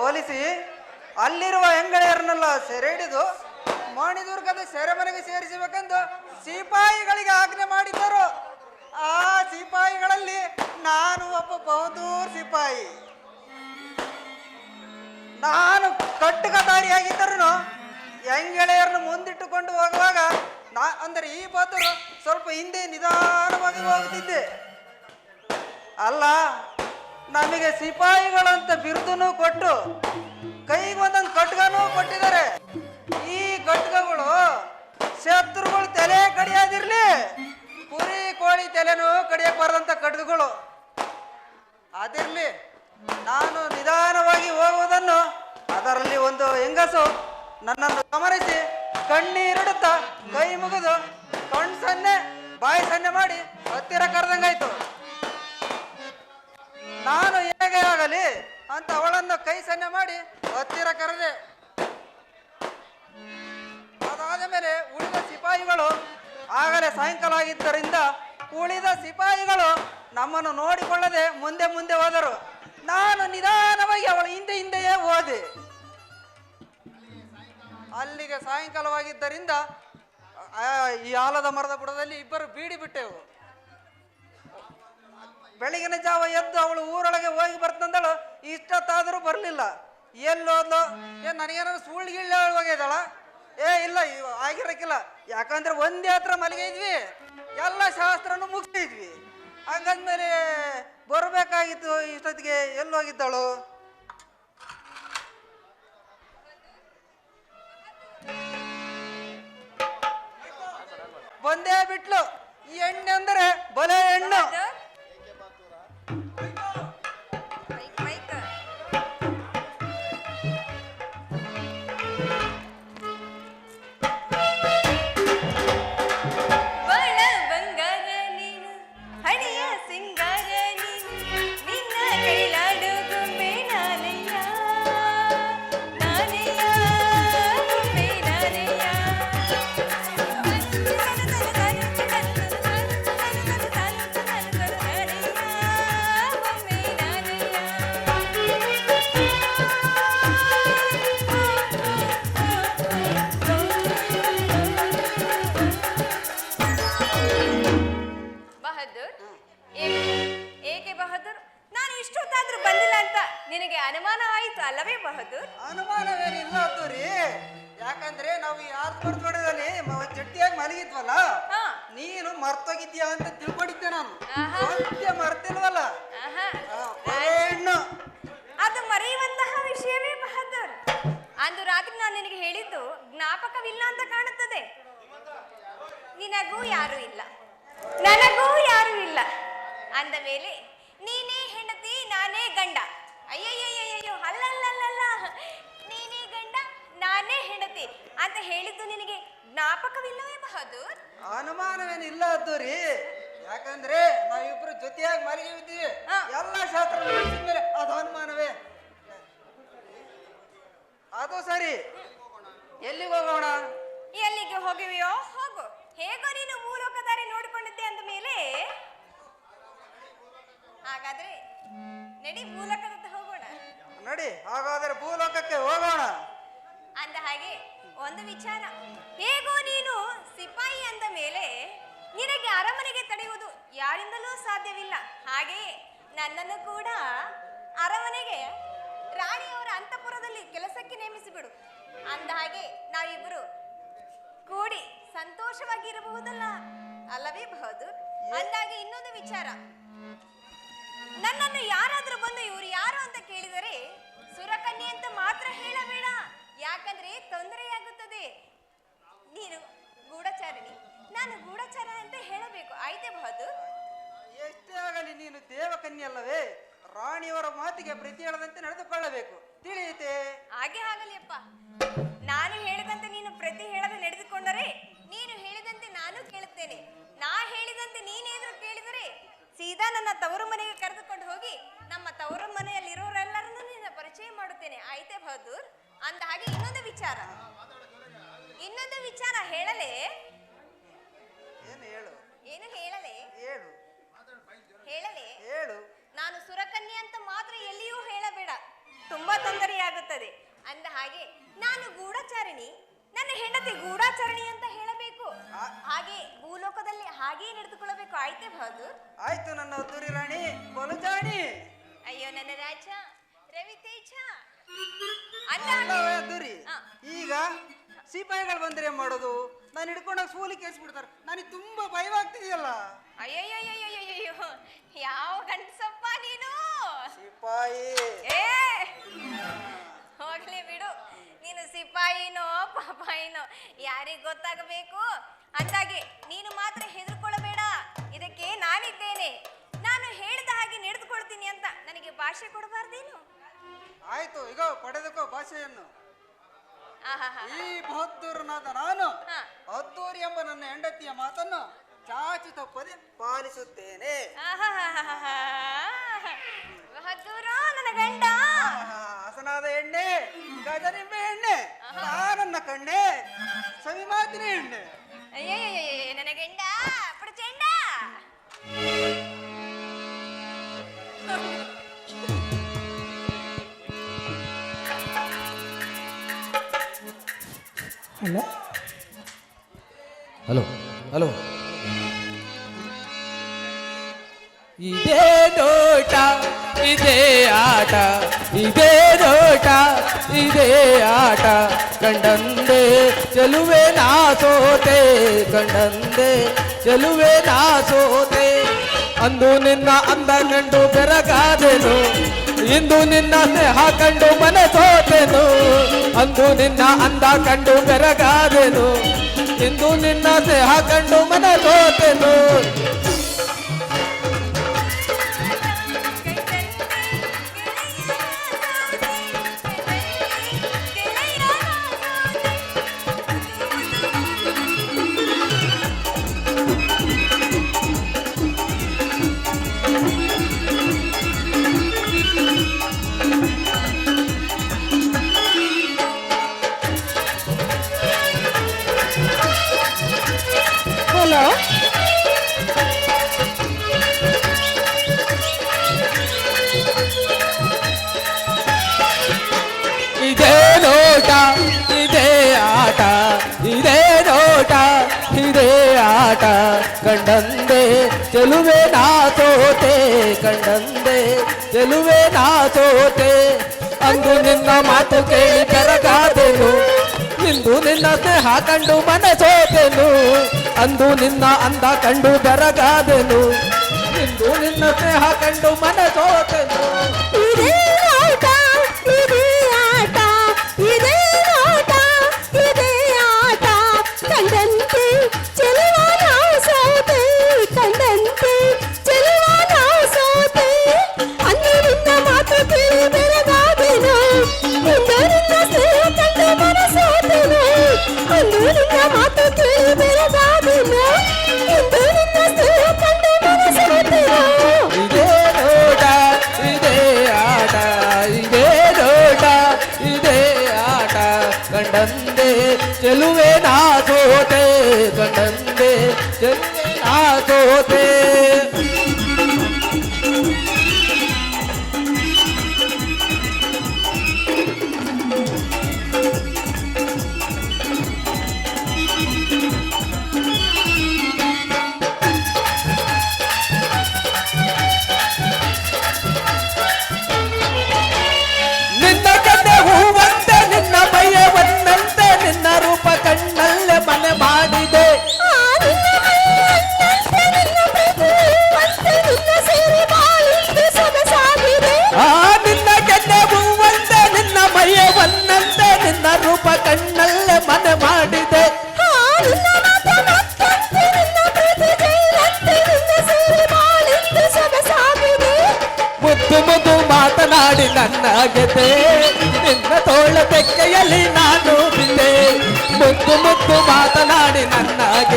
ಸೋಲಿಸಿ ಅಲ್ಲಿರುವ ಹೆಂಗಳೆಯರನ್ನೆಲ್ಲ ಸೆರೆ ಹಿಡಿದು ಮಣಿದುರ್ಗದ ಸೆರೆಮನೆಗೆ ಸೇರಿಸಬೇಕೆಂದು ಸಿಪಾಯಿಗಳಿಗೆ ಆಜ್ಞೆ ಮಾಡಿದ್ದರು. ಆ ಸಿಪಾಯಿಗಳಲ್ಲಿ ನಾನು ಒಬ್ಬ ಬಹದ್ದೂರ್ ಸಿಪಾಯಿ. ನಾನು ಕಟ್ಟುಕದಾರಿಯಾಗಿದ್ದರೂ ಹೆಂಗೆಳೆಯರನ್ನು ಮುಂದಿಟ್ಟುಕೊಂಡು ಹೋಗುವಾಗ ನಾ, ಅಂದರೆ ಈ ಬದಲು ಸ್ವಲ್ಪ ಹಿಂದೆ ನಿಧಾನವಾಗಿ ಹೋಗುತ್ತಿದ್ದೆ. ಅಲ್ಲ ನಮಗೆ ಸಿಪಾಯಿಗಳಂತ ಬಿರುದನ್ನು ಕೊಟ್ಟು ಕೈಗೆ ಒಂದೊಂದು ಖಡ್ಗನೂ ಕೊಟ್ಟಿದ್ದಾರೆ. ಈ ಖಡ್ಗಗಳು ಶತ್ರುಗಳು ತಲೆ ಕಡಿಯಾದಿರ್ಲಿ, ಕುರಿ ಕೋಳಿ ತಲೆನೂ ಕಡಿಯಕ್ಕೆ ಬರದಂತ ಖಡ್ಗಗಳು ಅದಿರ್ಲಿ, ನಾನು ನಿಧಾನವಾಗಿ ಹೋಗುವುದನ್ನು ಅದರಲ್ಲಿ ಒಂದು ಹೆಂಗಸು ನನ್ನನ್ನು ಗಮನಿಸಿ ಕಣ್ಣೀರಿಡುತ್ತಾ ಕೈ ಮುಗಿದು ಕಣ್ಣು ಸನ್ನೆ, ಬಾಯಿ ಸನ್ನೆ ಮಾಡಿ ಹತ್ತಿರ ಕರೆದಂಗಾಯ್ತು. ಆಗಲಿ ಅಂತ ಅವಳನ್ನು ಕೈ ಸನ್ನೆ ಮಾಡಿ ಹತ್ತಿರ ಕರೆದೆ. ಅದಾದ ಮೇಲೆ ಉಳಿದ ಸಿಪಾಯಿಗಳು ಆಗಲೇ ಸಾಯಂಕಾಲ ಆಗಿದ್ದರಿಂದ ಉಳಿದ ಸಿಪಾಯಿಗಳು ನಮ್ಮನ್ನು ನೋಡಿಕೊಳ್ಳದೆ ಮುಂದೆ ಮುಂದೆ ಹೋದರು. ನಾನು ನಿಧಾನವಾಗಿ ಅವಳ ಹಿಂದೆ ಹಿಂದೆಯೇ ಹೋದೆ. ಅಲ್ಲಿಗೆ ಸಾಯಂಕಾಲವಾಗಿದ್ದರಿಂದ ಈ ಆಲದ ಮರದ ಬುಡದಲ್ಲಿ ಇಬ್ಬರು ಬೀಡಿ ಬಿಟ್ಟೆವು. ಬೆಳಗಿನ ಜಾವ ಎದ್ದು ಅವಳು ಊರೊಳಗೆ ಹೋಗಿ ಬರ್ತಂದಳು, ಇಷ್ಟೊತ್ತಾದರೂ ಬರಲಿಲ್ಲ. ಎಲ್ಲೋದ್ಲು ಏ, ನನಗೇನಾದ್ರು ಸುಳ್ಳು ಗಿಳ್ಳು ಹೋಗಿದ್ದಾಳ ಏ, ಇಲ್ಲ ಆಗಿರಕ್ಕಿಲ್ಲ. ಯಾಕಂದ್ರೆ ಒಂದೇ ಹತ್ರ ಮಲಗಿದ್ವಿ, ಎಲ್ಲ ಶಾಸ್ತ್ರನು ಮುಗಿಸಿದ್ವಿ. ಹಂಗಂದ್ಮೇಲೆ ಬರಬೇಕಾಗಿತ್ತು, ಇಷ್ಟೊತ್ತಿಗೆ ಎಲ್ಲಿ ಹೋಗಿದ್ದಾಳು? ಬಂದೇ ಬಿಟ್ಲು. ಈ ಎಣ್ಣೆ ಅಂದರೆ ಬಲೆ ಹೆಣ್ಣು. ಹಾ. ನೀನು ಮರ್ತೋಗಿದ್ಯಾ ಅಂತ ತಿಳ್ಕೊಂಡಿದ್ದೆ ನಾನು. ಸತ್ಯ ಮರ್ತಿಲ್ವಲ್ಲ? ಹೆಣ್ಣು ಅದು ಮರೆಯುವಂತಹ ವಿಷಯವೇ ಬಹದ್ದೂರ್ ಅಂದು ರಾತ್ರಿ ನಾನು ನಿನಗೆ ಹೇಳಿದ್ದು ಜ್ಞಾಪಕವಿಲ್ಲ ಅಂತ ಕಾಣುತ್ತದೆ. ನಿನಗೂ ಯಾರು ಇಲ್ಲ. ನನಗೂ ಯಾರು ಇಲ್ಲ. ಅಂದ ಮೇಲೆ ನೀನೇ ಹೆಂಡತಿ ನಾನೇ ಗಂಡ. ಅಯ್ಯಯ್ಯಯ್ಯಯ್ಯೋ ಅಂತ ಹೇಳಿದ್ದು ನಿನಗೆ ಜ್ಞಾಪಕವಿಲ್ಲವೇ ಬಹದ್ದೂರ್? ಅನುಮಾನವೇನಿಲ್ಲ ಅದ್ದೂರಿ. ಯಾಕಂದ್ರೆ ನಾವಿಬ್ರು ಜೊತೆಯಾಗಿ ಮಲಗಿದ್ದೀವಿ. ಎಲ್ಲ ಶಾಸ್ತ್ರ ಮೇಲೆ ಅದು ಅನುಮಾನವೇ? ಅದು ಸರಿ. ಎಲ್ಲಿಗೆ ಹೋಗೋಣ? ಎಲ್ಲಿಗೆ ಹೋಗಿವಿಯೋ? ಹೋಗು. ಹೇಗೋ ನೀನು ಮೂಲಕ ದಾರಿ ನೋಡಿಕೊಂಡಿದ್ದೆ ಅಂದ ಮೇಲೆ. ಹಾಗಾದ್ರೆ ನಡಿ ಮೂಲಕದತ್ತ ಹೋಗೋಣ. ನಡಿ ಹಾಗಾದ್ರೆ ಭೂಲೋಕಕ್ಕೆ ಹೋಗೋಣ. ಅಂದ ಹಾಗೆ ಒಂದು ವಿಚಾರ. ಹೇಗೋ ನೀನು ಸಿಪಾಯಿ ಅಂದ ಮೇಲೆ ನಿನಗೆ ಅರಮನೆಗೆ ತಡೆಯುವುದು ಯಾರಿಂದಲೂ ಸಾಧ್ಯವಿಲ್ಲ. ಹಾಗೆಯೇ ನನ್ನನ್ನು ಕೂಡ ಅರಮನೆಗೆ ರಾಣಿಯವರ ಅಂತಃಪುರದಲ್ಲಿ ಕೆಲಸಕ್ಕೆ ನೇಮಿಸಿಬಿಡು. ಅಂದ ಹಾಗೆ ನಾವಿಬ್ಬರು ಕೂಡಿ ಸಂತೋಷವಾಗಿ ಇರಬಹುದಲ್ಲ ಅಲ್ಲವೇ ಬಹುದು ಅಂದಾಗೆ ಇನ್ನೊಂದು ವಿಚಾರ. ನನ್ನನ್ನು ಯಾರಾದರೂ ಬಂದು ಇವರು ಯಾರು ಅಂತ ಕೇಳಿದರೆ ಸುರಕನ್ಯೆ ಅಂತ ಮಾತ್ರ ಹೇಳಬೇಡ. ಯಾಕಂದ್ರೆ ತೊಂದರೆಯಾಗುತ್ತದೆ. ನೀನು ಗೂಢಚಾರಣಿ. ನಾನು ಗೂಢಚಾರ ಅಂತ ಹೇಳಬೇಕು. ಆಯ್ತೆ ಬಹುದು? ಎಷ್ಟೇ ಆಗಲಿ ನೀನು ದೇವಕನ್ಯಲ್ಲವೇ ರಾಣಿಯವರ ಮಾತಿಗೆ ಪ್ರತಿ ಹೇಳದಂತೆ ನಡೆದುಕೊಳ್ಳಬೇಕು. ತಿಳಿಯುತ್ತೆ ಹಾಗೆ ಆಗಲಿ ಅಪ್ಪ. ನಾನು ಹೇಳಿದಂತೆ ನೀನು ಪ್ರತಿ ಹೇಳದೆ ನಡೆದುಕೊಂಡರೆ ನೀನು ಹೇಳಿದಂತೆ ನಾನು ಕೇಳುತ್ತೇನೆ. ನಾ ಹೇಳಿದಂತೆ ನೀನೇನು ಕೇಳಿದರೆ ಸೀದಾ ನನ್ನ ತವರು ಮನೆಗೆ ಕರೆದುಕೊಂಡು ಹೋಗಿ ನಮ್ಮ ತವರು ಮನೆಯಲ್ಲಿರೋರೆಲ್ಲರನ್ನೂ ನಿನ್ನ ಪರಿಚಯ ಮಾಡುತ್ತೇನೆ. ಆಯ್ತೆ ಬಹದ್ದೂರ್? ಅಂದ ಹಾಗೆ ಇನ್ನೊಂದು ವಿಚಾರ. ಇನ್ನೊಂದು ವಿಚಾರ ಹೇಳಲೆ? ಏನು ಹೇಳು? ಏನು ಹೇಳಲೇ? ಹೇಳು. ಹೇಳಲೇ? ಹೇಳು. ನಾನು ಸುರಕನ್ಯೆ ಅಂತ ಮಾತ್ರ ಎಲ್ಲಿಯೂ ಹೇಳಬೇಡ. ತುಂಬಾ ತೊಂದರೆಯಾಗುತ್ತದೆ. ಅಂದ ಹಾಗೆ ನಾನು ಗೂಢಚಾರಿಣಿ ನನ್ನ ಹೆಂಡತಿ ಗೂಢಾಚರಣಿ ಅಂತ ಹೇಳಬೇಕು. ಹಾಗೆ ಭೂಲೋಕದಲ್ಲಿ ಹಾಗೆ ನಡೆದುಕೊಳ್ಳಬೇಕು. ಆಯ್ತೇ ಬಹದ್ದೂರ್? ಆಯ್ತು ನನ್ನ ಅದ್ದೂರಿ ರಾಣಿ ಅಯ್ಯೋ ನನ್ನ ರಾಜ ರವಿ ತೇಜ ಅಂದ ಅಲ್ಲವೇ ಅದ್ದೂರಿ. ಈಗ ಸಿಪಾಯಿಗಳು ಬಂದ್ರೆ ಏನ್ ಮಾಡೋದು? ನಾನು ಹಿಡ್ಕೊಂಡಾಗ ಸೂಲಿ ಕೇಳಿಸ್ಬಿಡ್ತಾರೆ. ನನಗೆ ತುಂಬಾ ಭಯವಾಗ್ತಿದೆಯಲ್ಲ ಅಯ್ಯಯ್ಯಯ್ಯಯ್ಯಯ್ಯೋ ಯಾವ ಗಂಡಸಪ್ಪ ನೀನು? ಸಿಪಾಯಿ. ಏ ಹೋಗ್ಲಿ ಬಿಡು. ನೀನು ಸಿಪಾಯಿನೋ ಪಾಪಾಯಿನೋ ಯಾರಿಗ್ ಗೊತ್ತಾಗಬೇಕು? ಅಂದಾಗೆ ನೀನು ಮಾತ್ರ ಹೆದರ್ಕೊಳ್ಳಬೇಡ ಇದಕ್ಕೆ ನಾನಿದ್ದೇನೆ. ನಾನು ಹೇಳಿದ ಹಾಗೆ ನಡೆದುಕೊಳ್ತೀನಿ ಅಂತ ನನಗೆ ಭಾಷೆ ಕೊಡಬಾರ್ದೇನು ಆಯ್ತು ಈಗ ಪಡೆದುಕೋ ಭಾಷೆಯನ್ನು. ಈ ಬಹದ್ದೂರನಾದ ನಾನು. ಅದ್ದೂರಿ ಎಂಬ ನನ್ನ ಹೆಂಡತಿಯ ಮಾತನ್ನು ಚಾಚು ತಪ್ಪದೆ ಪಾಲಿಸುತ್ತೇನೆ. ಹಸನಾದ ಎಣ್ಣೆ ಗಜನಿಂಬೆ ಎಣ್ಣೆ ನನ್ನ ಕಣ್ಣೆ ಸವಿ ಮಾತಿನ ಎಣ್ಣೆ ಅಯ್ಯಯ್ಯಯ್ಯಯ್ಯ ಹಲೋ ಹಲೋ ಹಲೋ. ಇದೇ ನೋಟ ಇದೇ ಆಟ ಇದೇ ನೋಟ ಇದೇ ಆಟ. ಕಂಡಂದೆ ಚೆಲುವೆ ನಾ ಸೋತೆ ಕಂಡಂದೆ ಚೆಲುವೆ ನಾ ಸೋತೆ. ಅಂದು ನಿನ್ನ ಅಂದ ಕಂಡು ಬೆರಗಾದೆನು. ಇಂದು ನಿನ್ನ ಸ್ನೇಹ ಕಂಡು ಮನೆ ಸೋತೆನು ಅಂದು ನಿನ್ನ ಅಂದ ಕಂಡು ಬೆರಗಾದೆನು ಇಂದು ನಿನ್ನ ಸ್ನೇಹ ಕಂಡು ಮನೆ ಆಟ ಕಂಡಂದೆ, ಚೆಲುವೆ ನಾ ಸೋತೆ ಕಂಡಂದೆ, ಚೆಲುವೆ ನಾ ಸೋತೆ. ಅಂದು ನಿನ್ನ ಮಾತು ಕೇಳಿ ಬೆರಗಾದೆನು ಇಂದು ನಿನ್ನ ಸ್ನೇಹ ಕಂಡು ಮನಸೋತೆನು, ಅಂದು ನಿನ್ನ ಅಂದ ಕಂಡು ಬೆರಗಾದೆನು ಇಂದು ನಿನ್ನ ಸ್ನೇಹ ಕಂಡು ಮನೆ ನಾ ಸೋತೆ ಕಂಡಂದೆ ಚೆಲುವೆ ನಾ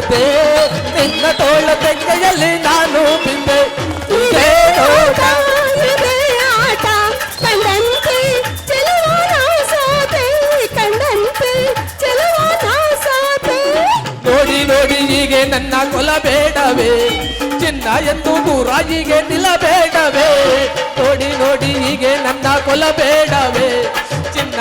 ತೆತೆ ನಿನ್ನ ತೋಳ ತೆಂಗೆಯಲ್ಲಿ ನಾನು ಬಿಂದೆ ನೋಡಿ ನೋಡಿ ಹೀಗೆ ನನ್ನ ಕೊಲಬೇಡವೇ ಚಿನ್ನ ಎಂದು ಗುರಾಯಿಗೆ ನಿಲ್ಲಬೇಡವೇ ನೋಡಿ ನೋಡಿ ಹೀಗೆ ನನ್ನ ಕೊಲಬೇಡವೇ ಚಿನ್ನ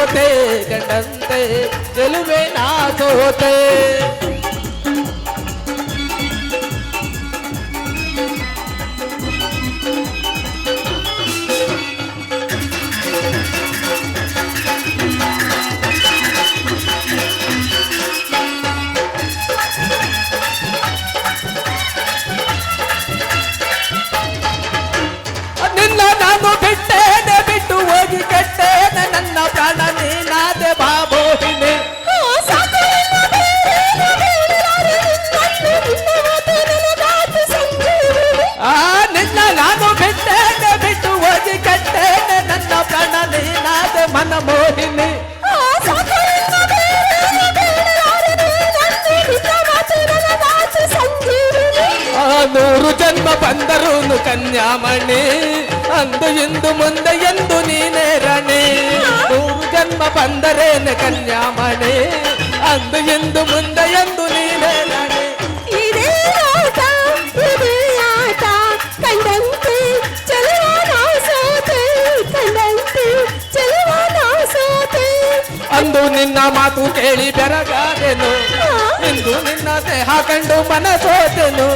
होते गंडनते दिल में ना सोते ಕನ್ಯಾಮಣಿ ಅಂದು ಇಂದು ಮುಂದೆ ಎಂದು ನೀನೇ ರಾಣಿ ನೂರು ಜನ್ಮ ಬಂದರೇನೆ ಕನ್ಯಾಮಣಿ ಅಂದು ಇಂದು ಮುಂದೆ ಎಂದು ನೀನೇ ರಾಣಿ ಅಂದು ನಿನ್ನ ಮಾತು ಕೇಳಿ ಬೆರಗಾದೆನು ಇಂದು ನಿನ್ನ ದೇಹ ಕಂಡು ಮನಸೋದೆನು